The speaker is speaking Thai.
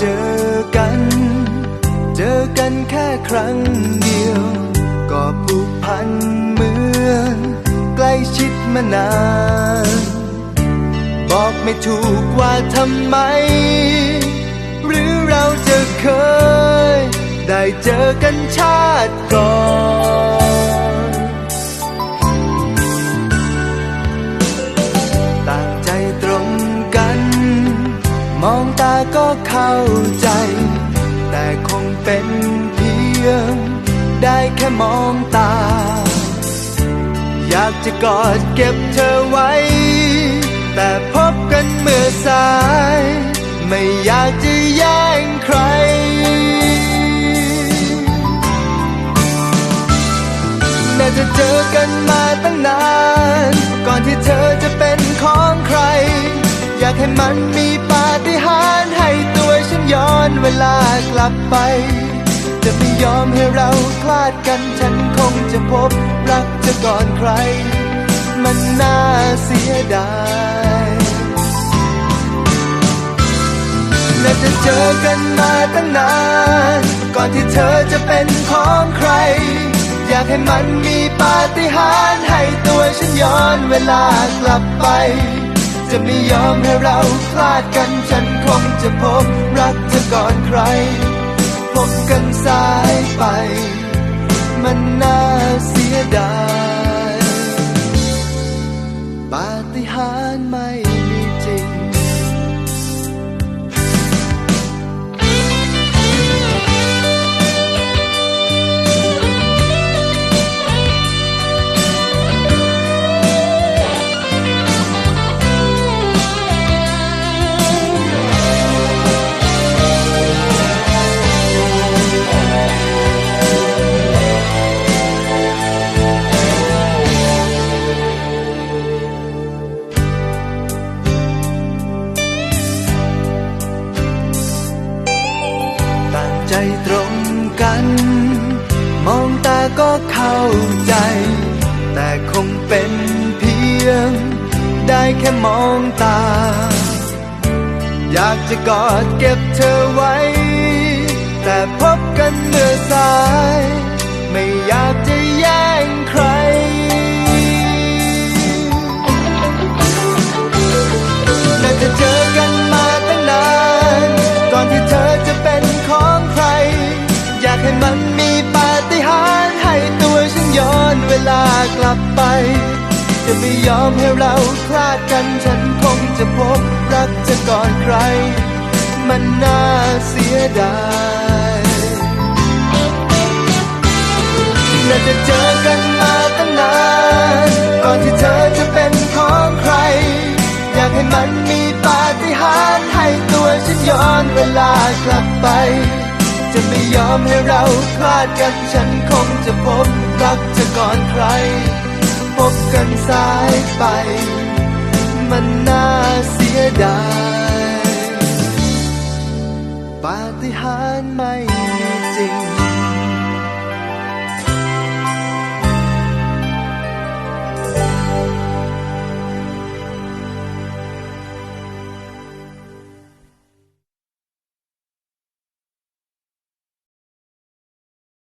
เจอกัน เจอกันแค่ครั้งเดียว ก็ผูกพันเหมือนใกล้ชิดมานาน บอกไม่ถูกว่าทำไม หรือเราจะเคย ได้เจอกันชาติก่อน ก็เข้าใจ แต่คงเป็นเพียง ได้แค่มองตา อยากจะกอดเก็บเธอไว้ แต่พบกันเมื่อสาย ไม่อยากจะแย่งใครน่าจะเจอกันมาตั้งนาน ก่อนที่เธอจะเป็นของใคร อยากให้มันมีปาฏิหาริย์ เวลากลับไป จะไม่ยอมให้เราคลาดกัน ฉันคงจะพบรักเธอก่อนใคร มันน่าเสียดายน่าจะเจอกันมาตั้งนาน ก่อนที่เธอจะเป็นของใคร อยากให้มันมีปาฏิหาริย์ให้ตัวฉันย้อนเวลากลับไป จะไม่ยอมให้เราคลาดกัน ฉันคงจะพบ ก่อนใคร พบกันสายไป มันน่าเสียดาย ต่างใจตรงกัน มองตาก็เข้าใจ แต่คงเป็นเพียง ได้แค่มองตา อยากจะกอดเก็บเธอไว้ แต่พบกัน กลับไป จะไม่ยอมให้เราคลาดกันฉันคงจะพบรักเธอก่อนใคร มันน่าเสียดายน่าจะเจอกันมาตั้งนานก่อนที่เธอจะเป็นของใคร อยากให้มันมีปาฏิหาริย์ให้ตัวฉันย้อนเวลากลับไป จะไม่ยอมให้เราคลาดกันฉันคงจะพบรักจะก่อนใคร พบกันสายไป มันน่าเสียดาย